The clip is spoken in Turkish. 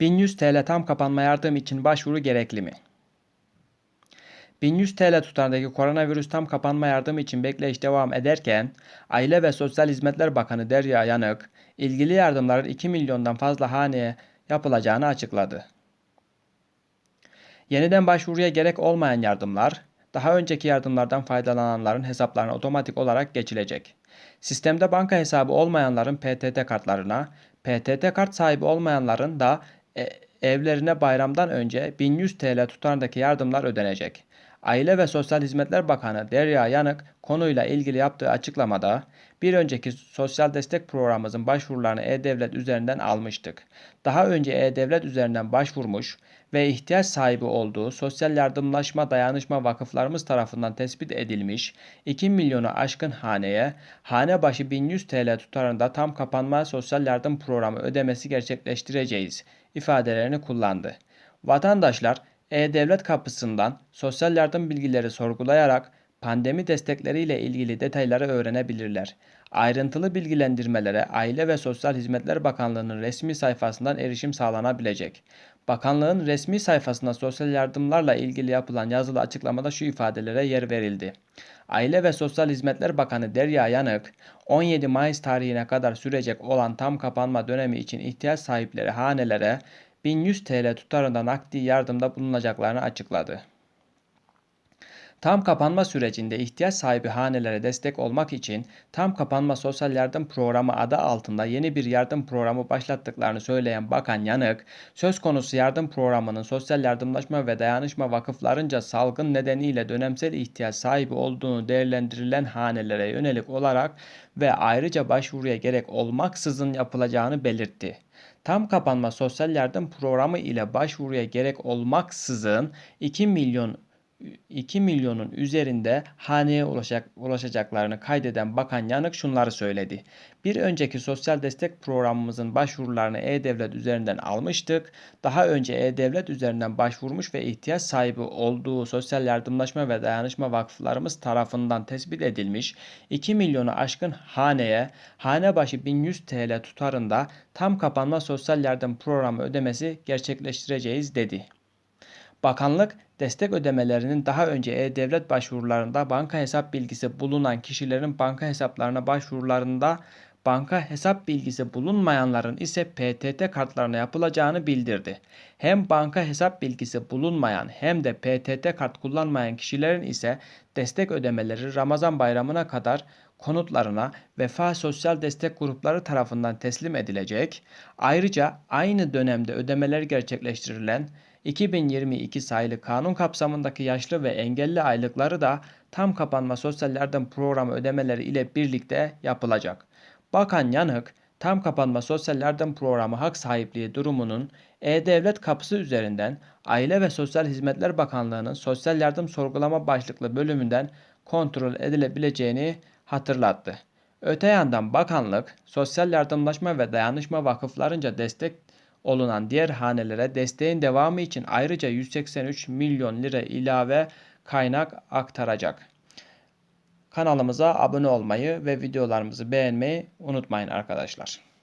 1100 TL tam kapanma yardım için başvuru gerekli mi? 1100 TL tutarındaki koronavirüs tam kapanma yardımı için bekleyiş devam ederken Aile ve Sosyal Hizmetler Bakanı Derya Yanık ilgili yardımların 2 milyondan fazla haneye yapılacağını açıkladı. Yeniden başvuruya gerek olmayan yardımlar daha önceki yardımlardan faydalananların hesaplarına otomatik olarak geçilecek. Sistemde banka hesabı olmayanların PTT kartlarına, PTT kart sahibi olmayanların da evlerine bayramdan önce 1100 TL tutarındaki yardımlar ödenecek. Aile ve Sosyal Hizmetler Bakanı Derya Yanık konuyla ilgili yaptığı açıklamada bir önceki sosyal destek programımızın başvurularını E-Devlet üzerinden almıştık. Daha önce E-Devlet üzerinden başvurmuş ve ihtiyaç sahibi olduğu sosyal yardımlaşma dayanışma vakıflarımız tarafından tespit edilmiş 2 milyonu aşkın haneye hane başı 1100 TL tutarında tam kapanma sosyal yardım programı ödemesi gerçekleştireceğiz ifadelerini kullandı. Vatandaşlar e-Devlet kapısından sosyal yardım bilgileri sorgulayarak pandemi destekleriyle ilgili detayları öğrenebilirler. Ayrıntılı bilgilendirmelere Aile ve Sosyal Hizmetler Bakanlığı'nın resmi sayfasından erişim sağlanabilecek. Bakanlığın resmi sayfasında sosyal yardımlarla ilgili yapılan yazılı açıklamada şu ifadelere yer verildi. Aile ve Sosyal Hizmetler Bakanı Derya Yanık, 17 Mayıs tarihine kadar sürecek olan tam kapanma dönemi için ihtiyaç sahipleri hanelere 1100 TL tutarında nakdi yardımda bulunacaklarını açıkladı. Tam kapanma sürecinde ihtiyaç sahibi hanelere destek olmak için Tam Kapanma Sosyal Yardım Programı adı altında yeni bir yardım programı başlattıklarını söyleyen Bakan Yanık, söz konusu yardım programının sosyal yardımlaşma ve dayanışma vakıflarınca salgın nedeniyle dönemsel ihtiyaç sahibi olduğunu değerlendirilen hanelere yönelik olarak ve ayrıca başvuruya gerek olmaksızın yapılacağını belirtti. Tam kapanma sosyal yardım programı ile başvuruya gerek olmaksızın 2 milyon 2 milyonun üzerinde haneye ulaşacak, ulaşacaklarını kaydeden Bakan Yanık şunları söyledi. Bir önceki sosyal destek programımızın başvurularını E-Devlet üzerinden almıştık. Daha önce E-Devlet üzerinden başvurmuş ve ihtiyaç sahibi olduğu sosyal yardımlaşma ve dayanışma vakıflarımız tarafından tespit edilmiş 2 milyonu aşkın haneye hane başı 1100 TL tutarında tam kapanma sosyal yardım programı ödemesi gerçekleştireceğiz dedi. Bakanlık destek ödemelerinin daha önce e-devlet başvurularında banka hesap bilgisi bulunan kişilerin banka hesaplarına başvurularında banka hesap bilgisi bulunmayanların ise PTT kartlarına yapılacağını bildirdi. Hem banka hesap bilgisi bulunmayan hem de PTT kart kullanmayan kişilerin ise destek ödemeleri Ramazan bayramına kadar konutlarına Vefa Sosyal Destek Grupları tarafından teslim edilecek. Ayrıca aynı dönemde ödemeler gerçekleştirilen 2022 sayılı kanun kapsamındaki yaşlı ve engelli aylıkları da tam kapanma sosyal yardım programı ödemeleri ile birlikte yapılacak. Bakan Yanık, tam kapanma sosyal yardım programı hak sahipliği durumunun E-Devlet kapısı üzerinden Aile ve Sosyal Hizmetler Bakanlığı'nın sosyal yardım sorgulama başlıklı bölümünden kontrol edilebileceğini hatırlattı. Öte yandan bakanlık, sosyal yardımlaşma ve dayanışma vakıflarınca destek olunan diğer hanelere desteğin devamı için ayrıca 183 milyon lira ilave kaynak aktaracak. Kanalımıza abone olmayı ve videolarımızı beğenmeyi unutmayın arkadaşlar.